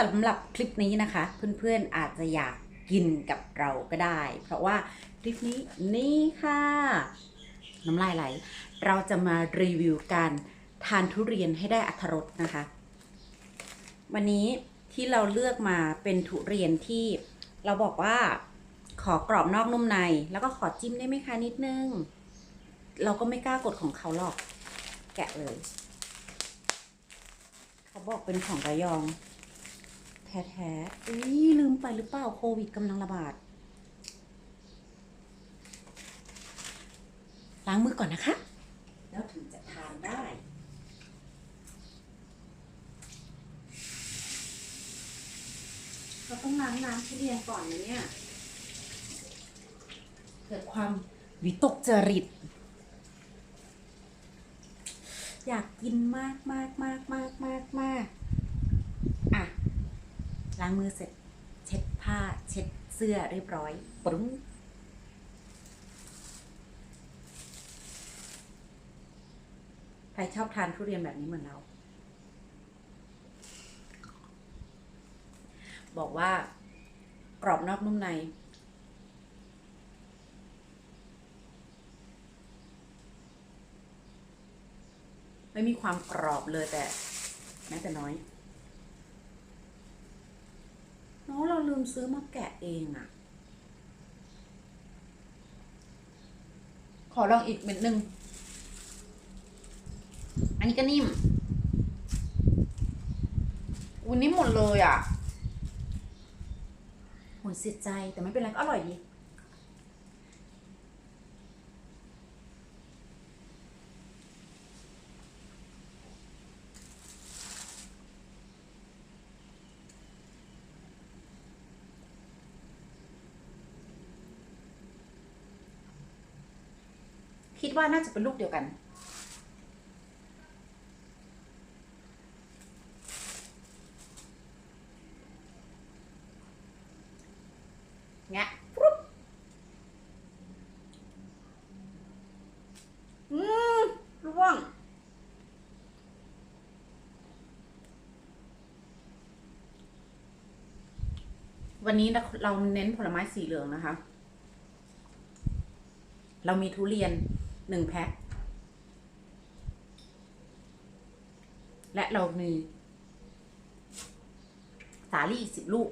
สำหรับคลิปนี้นะคะ เพื่อนๆอาจจะอยากกินกับเราก็ได้ เพราะว่าคลิปนี้นี่ค่ะ น้ำลายไหล เราจะมารีวิวการทานทุเรียนให้ได้อัตรสนะคะ วันนี้ที่เราเลือกมาเป็นทุเรียนที่เราบอกว่าขอกรอบนอกนุ่มใน แล้วก็ขอจิ้มได้ไหมคะนิดนึง เราก็ไม่กล้ากดของเขาหรอก แกะเลย เขาบอกเป็นของระยอง แท้ๆอุ้ยลืมไปหรือเปล่าโควิดกำลังระบาด ล้างมือก่อนนะคะ แล้วถึงจะทานได้ เราต้องล้างน้ำทุเรียนก่อนนะเนี่ย เกิดความวิตกจริต อยากกินมากมากมากมากมากมากอะ ล้างมือเสร็จ เช็ดผ้า เช็ดเสื้อเรียบร้อยปรุ้งใครชอบทานทุเรียนแบบนี้เหมือนเรา บอกว่ากรอบนอกนุ่มในไม่มีความกรอบเลยแต่แม้แต่น้อย น้องเราลืมซื้อมาแกะเองอะขอลองอีกเม็ดหนึ่ง อันนี้ก็นิ่มอุ้ยนิ่มหมดเลยอะโหยเสียใจแต่ไม่เป็นไรก็อร่อยดี คิดว่าน่าจะเป็นลูกเดียวกันแงะปุ๊บอืมร่วง วันนี้เราเน้นผลไม้สีเหลืองนะคะ เรามีทุเรียน หนึ่งแพ็คและเรามีสาลี่อีกสิบลูก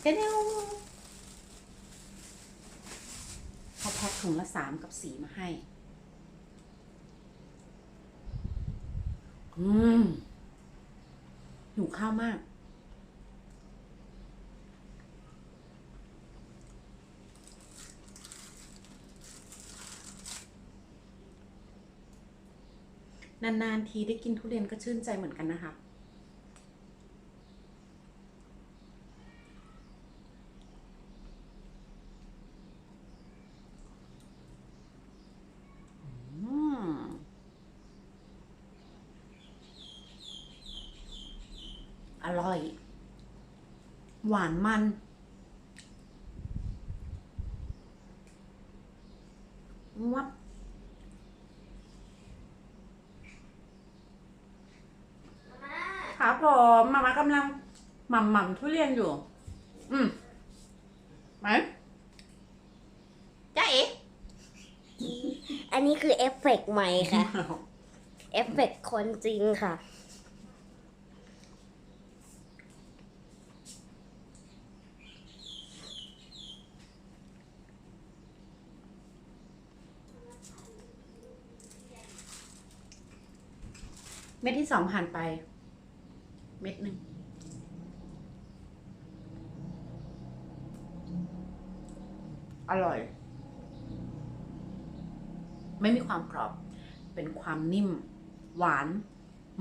เดี๋ยวเขาแพ็คถุงละสามกับสี่มาให้ อืมหิวข้าวมาก นานๆทีได้กินทุเรียนก็ชื่นใจเหมือนกันนะคะอร่อย หวานมัน วับ ครับผมมามากำลัง หม่ำหม่ำทุเรียนอยู่ อืมไหมจ้าเอ๋อันนี้คือเอฟเฟกต์ใหม่ค่ะ เอฟเฟกต์คนจริงค่ะ เม็ดที่สองผ่านไป เม็ดหนึ่ง อร่อย ไม่มีความกรอบ เป็นความนิ่ม หวาน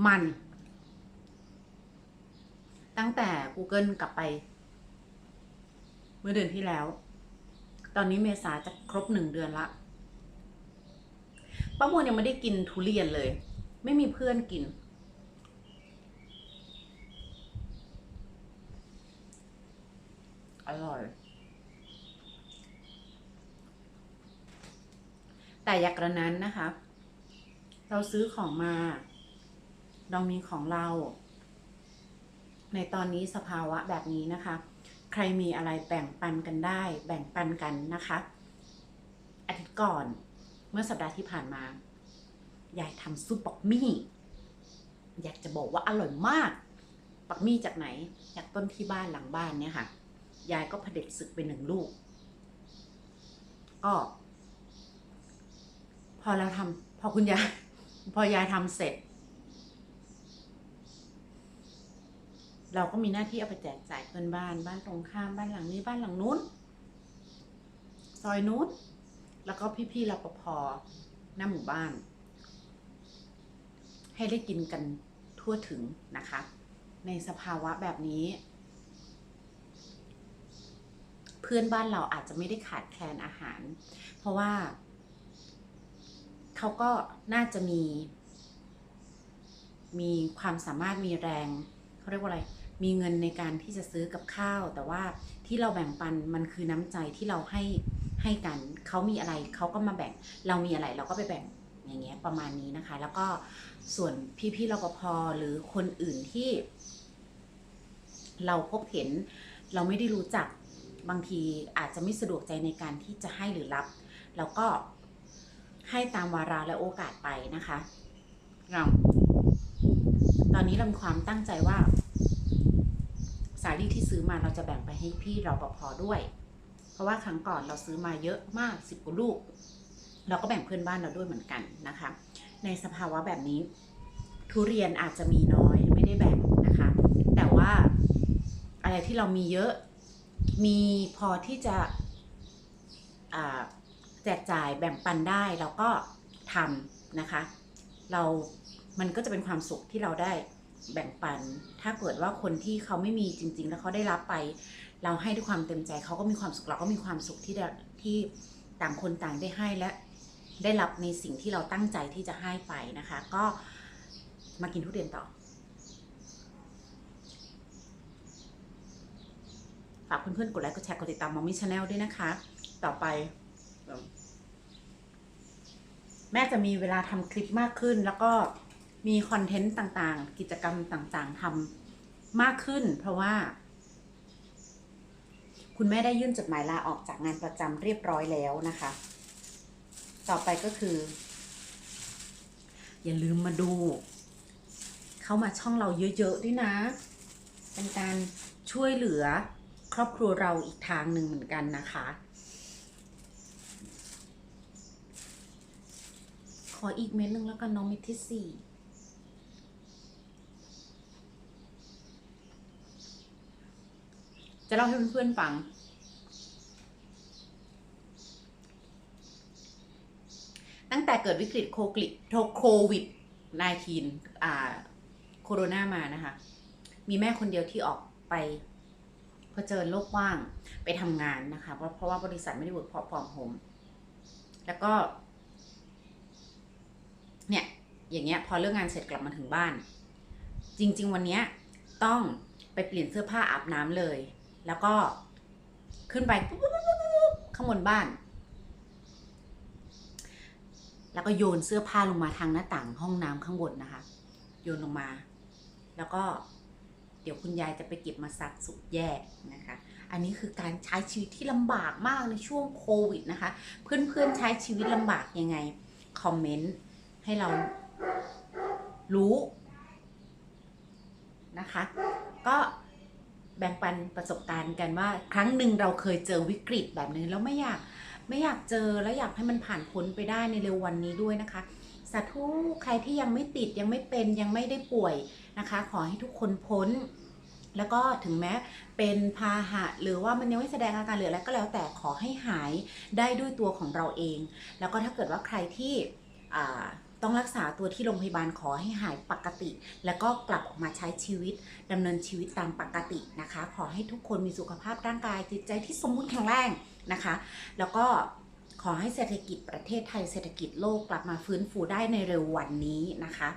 มัน ตั้งแต่ Google กลับไป เมื่อเดือนที่แล้ว ตอนนี้เมษาจะครบหนึ่งเดือนละป้ามวลยังไม่ได้กินทุเรียนเลย ไม่มีเพื่อนกิน อร่อย แต่อย่ากกระนั้นนะคะ เราซื้อของมา เรามีของเรา ในตอนนี้สภาวะแบบนี้นะคะ ใครมีอะไรแบ่งปันกันได้ แบ่งปันกันนะคะอาทิตย์ก่อนเมื่อสัปดาห์ที่ผ่านมายายทำซุปปักมี่ อยากจะบอกว่าอร่อยมากปักมี่จากไหน จากต้นที่บ้านหลังบ้านเนี่ยค่ะ ยายก็เผด็จศึกไปหนึ่งลูกก็ พอเราทำพอคุณยายพอยายทำเสร็จ เราก็มีหน้าที่เอาไปแจกจ่ายเพื่อนบ้านบ้านตรงข้ามบ้านหลังนี้บ้านหลังนู้น ซอยนู้นแล้วก็พี่ๆรปภหน้าหมู่บ้าน ให้ได้กินกันทั่วถึงนะคะ ในสภาวะแบบนี้ เพื่อนบ้านเราอาจจะไม่ได้ขาดแคลนอาหาร เพราะว่า เขาก็น่าจะมี มีความสามารถมีแรงเขาเรียกว่าอะไร มีเงินในการที่จะซื้อกับข้าว แต่ว่าที่เราแบ่งปันมันคือน้ำใจที่เราให้ให้กันเขามีอะไรเขาก็มาแบ่ง เรามีอะไรเราก็ไปแบ่งอย่างเงี้ยประมาณนี้นะคะ แล้วก็ส่วนพี่ๆรปภหรือคนอื่นที่ เราพบเห็น เราไม่ได้รู้จักบางทีอาจจะไม่สะดวกใจในการที่จะให้หรือรับเราก็ ให้ตามวาระและโอกาสไปนะคะเราตอนนี้เรามีความตั้งใจว่า สาลี่ที่ซื้อมาเราจะแบ่งไปให้พี่รปภด้วย เพราะว่าครั้งก่อนเราซื้อมาเยอะมากสิบกว่าลูก เราก็แบ่งเพื่อนบ้านเราด้วยเหมือนกันนะคะ ในสภาวะแบบนี้ ทุเรียนอาจจะมีน้อยไม่ได้แบ่งนะคะ แต่ว่าอะไรที่เรามีเยอะมีพอที่จะอ่า แจกจ่ายแบ่งปันได้เราก็ทำนะคะ เรา มันก็จะเป็นความสุขที่เราได้แบ่งปัน ถ้าเกิดว่าคนที่เขาไม่มีจริง ๆ แล้วเขาได้รับไป เราให้ด้วยความเต็มใจเขาก็มีความสุขเราก็มีความสุขที่ได้ที่ต่างคนต่างได้ให้และได้รับในสิ่งที่เราตั้งใจที่จะให้ไปนะคะ ก็มากินทุเรียนต่อ ฝากเพื่อนๆกดไลค์กดแชร์กดติดตามมอมมี่ชาแนลด้วยนะคะ ต่อไป แม่จะมีเวลาทำคลิปมากขึ้น แล้วก็มีคอนเทนต์ต่างๆ กิจกรรมต่างๆทำมากขึ้น เพราะว่า คุณแม่ได้ยื่นจดหมายลาออกจากงานประจำเรียบร้อยแล้วนะคะ ต่อไปก็คือ อย่าลืมมาดู เข้ามาช่องเราเยอะๆด้วยนะ เป็นการช่วยเหลือครอบครัวเราอีกทางหนึ่งเหมือนกันนะคะ ออีกเม็ดหนึ่งแล้วกันน้องเม็ดที่สี่จะเล่าให้เพื่อนๆฟัง ตั้งแต่เกิดวิกฤตโควิดโควิด -19 อ่า โคโรนามานะคะ มีแม่คนเดียวที่ออกไปเผชิญโลกว่างไปทำงานนะคะ เพราะเพราะว่าบริษัทไม่ได้ work from home แล้วก็ อย่างเงี้ยพอเลิกงานเสร็จกลับมาถึงบ้าน จริง ๆ วันเนี้ยต้องไปเปลี่ยนเสื้อผ้าอาบน้ำเลย แล้วก็ขึ้นไปปุ๊บข้างบนบ้าน แล้วก็โยนเสื้อผ้าลงมาทางหน้าต่างห้องน้ำข้างบนนะคะ โยนลงมา แล้วก็เดี๋ยวคุณยายจะไปเก็บมาซักสุดแย่นะคะ อันนี้คือการใช้ชีวิตที่ลำบากมากในช่วงโควิดนะคะ เพื่อนๆใช้ชีวิตลำบากยังไง คอมเมนต์ให้เรา รู้นะคะ ก็แบ่งปันประสบการณ์กันว่า ครั้งหนึ่งเราเคยเจอวิกฤตแบบนี้แล้วไม่อยากไม่อยากเจอแล้วอยากให้มันผ่านพ้นไปได้ในเร็ววันนี้ด้วยนะคะสาธุใครที่ยังไม่ติดยังไม่เป็นยังไม่ได้ป่วยนะคะ ขอให้ทุกคนพ้น แล้วก็ถึงแม้เป็นพาหะ หรือว่ามันยังไม่แสดงอาการหรืออะไรก็แล้วแต่ขอให้หายได้ด้วยตัวของเราเอง แล้วก็ถ้าเกิดว่าใครที่อ่า ต้องรักษาตัวที่โรงพยาบาลขอให้หายปกติ แล้วก็กลับออกมาใช้ชีวิตดำเนินชีวิตตามปกตินะคะ ขอให้ทุกคนมีสุขภาพร่างกายจิตใจที่สมบูรณ์แข็งแรงนะคะ แล้วก็ขอให้เศรษฐกิจประเทศไทยเศรษฐกิจโลกกลับมาฟื้นฟูได้ในเร็ววันนี้นะคะ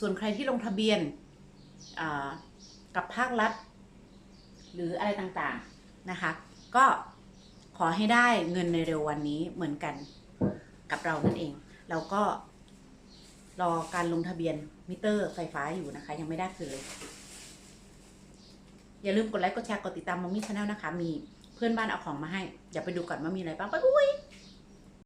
ส่วนใครที่ลงทะเบียนอ่า กับภาครัฐ หรืออะไรต่างๆนะคะ ก็ขอให้ได้เงินในเร็ววันนี้เหมือนกันกับเรานั่นเอง เราก็รอการลงทะเบียนมิเตอร์ไฟฟ้าอยู่นะคะ ยังไม่ได้คืนเลยอย่าลืมกดไลค์กดแชร์กดติดตามมอมมี่ชาแนลนะคะ มีเพื่อนบ้านเอาของมาให้เดี๋ยวไปดูก่อนว่ามีอะไรบ้างไปบุ้ย